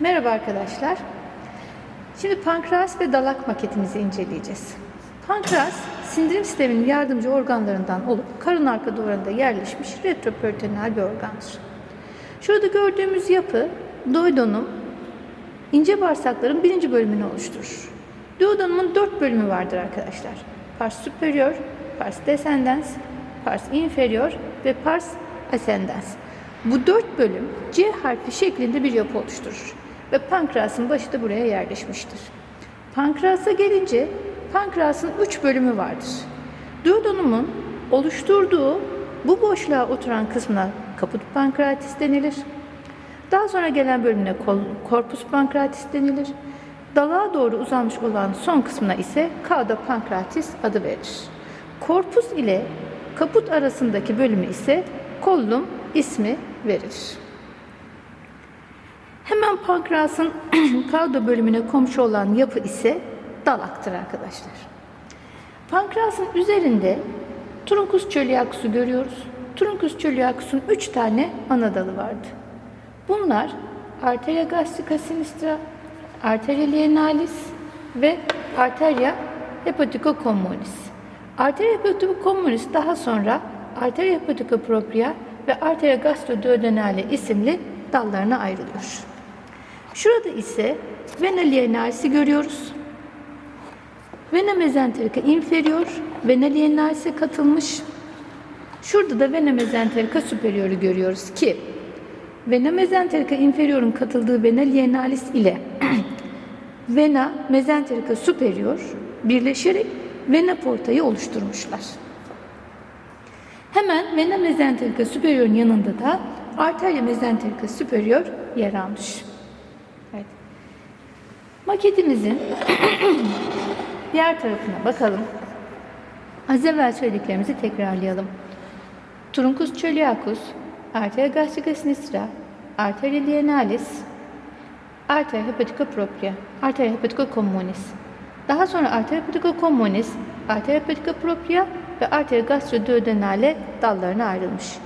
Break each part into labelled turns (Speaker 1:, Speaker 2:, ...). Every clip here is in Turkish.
Speaker 1: Merhaba arkadaşlar. Şimdi pankreas ve dalak maketimizi inceleyeceğiz. Pankreas, sindirim sisteminin yardımcı organlarından olup karın arka duvarında yerleşmiş retroperitoneal bir organdır. Şurada gördüğümüz yapı duodenum, ince bağırsakların birinci bölümünü oluşturur. Duodenumun dört bölümü vardır arkadaşlar. Pars superior, pars descendens, pars inferior ve pars ascendens. Bu dört bölüm C harfi şeklinde bir yapı oluşturur ve pankreasın başı da buraya yerleşmiştir. Pankreasa gelince pankreasın üç bölümü vardır. Duodenumun oluşturduğu bu boşluğa oturan kısmına kaput pankreatis denilir. Daha sonra gelen bölümüne korpus pankreatis denilir. Dalağa doğru uzanmış olan son kısmına ise cauda pankreatis adı verilir. Korpus ile kaput arasındaki bölümü ise kollum ismi verilir. Hemen pankreasın cauda bölümüne komşu olan yapı ise dalaktır arkadaşlar. Pankreasın üzerinde Truncus coeliacus'u görüyoruz. Truncus coeliacus'un üç tane ana dalı vardı. Bunlar arteria gastrica sinistra, arteria lienalis ve arteria hepatica communis. Arteria hepatica communis daha sonra arteria hepatica propria ve arteria gastroduodenale isimli dallarına ayrılıyor. Şurada ise vena lienalis'i görüyoruz. Vena mezenterica inferior, vena lienalis'e katılmış. Şurada da vena mezenterica superior'u görüyoruz ki vena mezenterica inferior'un katıldığı vena lienalis ile vena mezenterica superior birleşerek vena portayı oluşturmuşlar. Hemen vena mezenterica superior'un yanında da arteria mezenterica superior yer almış. Maketimizin diğer tarafına bakalım. Az evvel söylediklerimizi tekrarlayalım. Truncus coeliacus, arteria gastrica sinistra, arteria lienalis, arteria hepatica propria, arteria hepatica communis. Daha sonra arteria hepatica communis, arteria hepatica propria ve arteria gastroduodenale dallarına ayrılmış.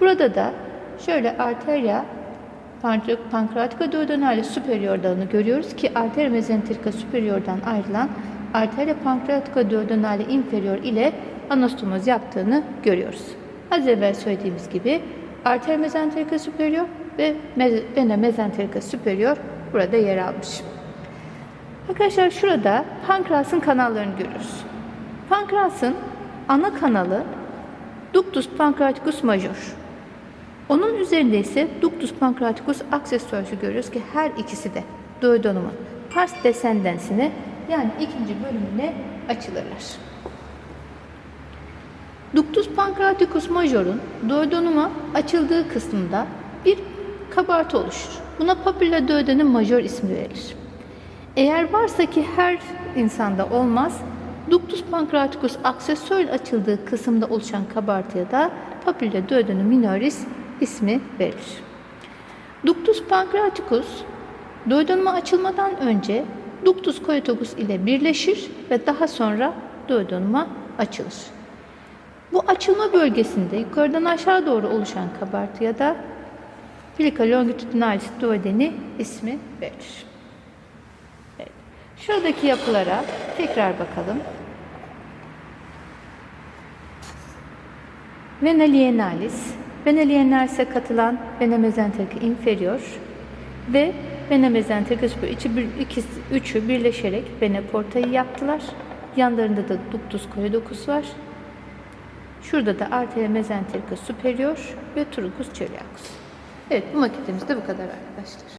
Speaker 1: Burada da şöyle arteria pankreatica duodenale superior dalını görüyoruz ki arteria mezenterica superior'dan ayrılan arteria pankreatica duodenale inferior ile anastomoz yaptığını görüyoruz. Az evvel söylediğimiz gibi arteria mezenterica superior ve vena mezenterica superior burada yer almış. Arkadaşlar şurada pankreasın kanallarını görüyoruz. Pankreasın ana kanalı ductus pancreaticus major. Onun üzerinde ise ductus pancreaticus accessoris'u görüyoruz ki her ikisi de duodenumun pars descendensine yani ikinci bölümüne açılırlar. Ductus pancreaticus major'un duodenuma açıldığı kısmında bir kabartı oluşur. Buna papilla duodenum major ismi verilir. Eğer varsa ki her insanda olmaz, ductus pancreaticus accessorial açıldığı kısımda oluşan kabartıya da papilla duodenum minoris ismi verilir. Ductus pancreaticus duodenuma açılmadan önce ductus coetogus ile birleşir ve daha sonra duodenuma açılır. Bu açılma bölgesinde yukarıdan aşağı doğru oluşan kabartıya da plica longitudinalis duodeni ismi verilir. Evet. Şuradaki yapılara tekrar bakalım. Vena lienalis, vena lienalis'e katılan vena mezenterica inferior ve vena mezenterica superior ikisi, üçü birleşerek vena portayı yaptılar. Yanlarında da ductus coedokus var. Şurada da arteria mezenterica superior ve truncus coeliacus. Evet bu maketimiz de bu kadar arkadaşlar.